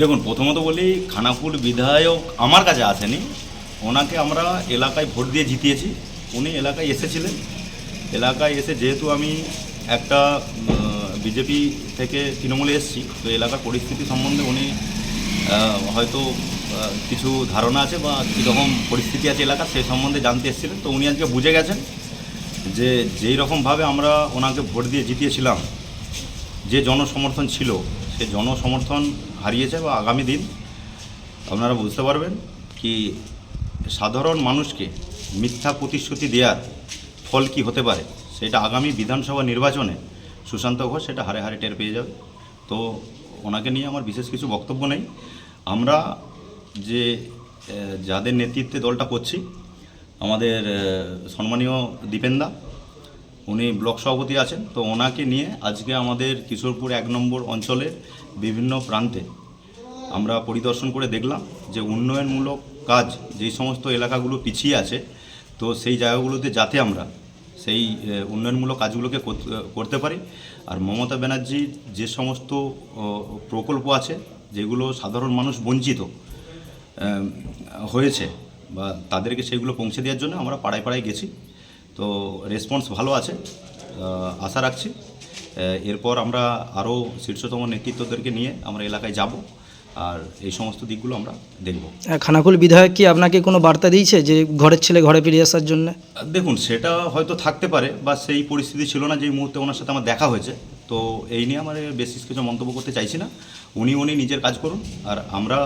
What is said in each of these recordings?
দেখুন, প্রথমত বলি খানাকুল বিধায়ক আমার কাছে আসেনি। ওনাকে আমরা এলাকায় ভোট দিয়ে জিতিয়েছি। উনি এলাকায় এসেছিলেন। এলাকায় এসে যেহেতু আমি একটা বিজেপি থেকে তৃণমূলে এসেছি, তো এলাকার পরিস্থিতি সম্বন্ধে উনি হয়তো কিছু ধারণা আছে বা কীরকম পরিস্থিতি আছে এলাকার সেই সম্বন্ধে জানতে এসেছিলেন। তো উনি আজকে বুঝে গেছেন যে যেই রকমভাবে আমরা ওনাকে ভোট দিয়ে জিতিয়েছিলাম, যে জনসমর্থন ছিল, সে জনসমর্থন হারিয়েছে বা আগামী দিন, আপনারা বুঝতে পারবেন কি সাধারণ মানুষকে মিথ্যা প্রতিশ্রুতি দেওয়ার ফল কি হতে পারে? সেটা আগামী বিধানসভা নির্বাচনে সুশান্ত ঘোষ সেটা হারে হারে টের পেয়ে যাবে। তো ওনাকে নিয়ে আমার বিশেষ কিছু বক্তব্য নেই। আমরা যে যাদের নেতৃত্বে দলটা করছি, আমাদের সম্মানীয় দীপেন্দা উনি ব্লক সভাপতি আছেন, তো ওনাকে নিয়ে আজকে আমাদের কিশোরপুর এক নম্বর অঞ্চলের বিভিন্ন প্রান্তে আমরা পরিদর্শন করে দেখলাম যে উন্নয়নমূলক কাজ যেই সমস্ত এলাকাগুলো পিছিয়ে আছে, তো সেই জায়গাগুলোতে যাতে আমরা সেই উন্নয়নমূলক কাজগুলোকে করতে- পারি। আর মমতা ব্যানার্জির যে সমস্ত প্রকল্প আছে, যেগুলো সাধারণ মানুষ বঞ্চিত হয়েছে বা তাদেরকে সেগুলো পৌঁছে দেওয়ার জন্য আমরা পাড়ায় পাড়ায় গেছি। তো রেসপন্স ভালো আছে আশা রাখছি। এরপর আমরা আরও শীর্ষতম নেতৃত্বদেরকে নিয়ে আমরা এলাকায় যাব আর এই সমস্ত দিকগুলো আমরা দেখব। খানাকুল বিধায়ক কি আপনাকে কোনো বার্তা দিয়েছে যে ঘরের ছেলে ঘরে ফিরে আসার জন্য? দেখুন সেটা হয়তো থাকতে পারে বা সেই পরিস্থিতি ছিল না যেই মুহূর্তে ওনার সাথে আমার দেখা হয়েছে। তো এই নিয়ে আমার বেশি কিছু মন্তব্য করতে চাইছি না। উনি উনি নিজের কাজ করুন আর আমরা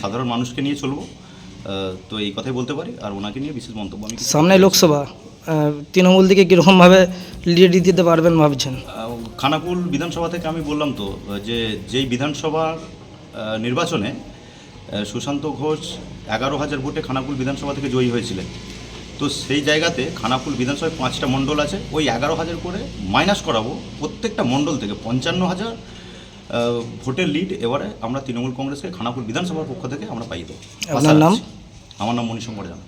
সাধারণ মানুষকে নিয়ে চলবো। তো এই কথাই বলতে পারি আর ওনাকে নিয়ে বিশেষ মন্তব্য আমি সামনে লোকসভা। তৃণমূল দিকে কীরকমভাবে লিড দিতে পারবেন ভাবছেন? খানাকুল বিধানসভা থেকে আমি বললাম তো যে যেই বিধানসভা নির্বাচনে সুশান্ত ঘোষ এগারো হাজার ভোটে খানাকুল বিধানসভা থেকে জয়ী হয়েছিলেন। তো সেই জায়গাতে খানাকুল বিধানসভায় পাঁচটা মণ্ডল আছে ওই এগারো হাজার করে মাইনাস করাবো প্রত্যেকটা মণ্ডল থেকে। পঞ্চান্ন হাজার ভোটের লিড এবারে আমরা তৃণমূল কংগ্রেসকে খানাকুল বিধানসভার পক্ষ থেকে আমরা পাইয়ে দেবো। আপনার নাম? আমার নাম কুমার জানা।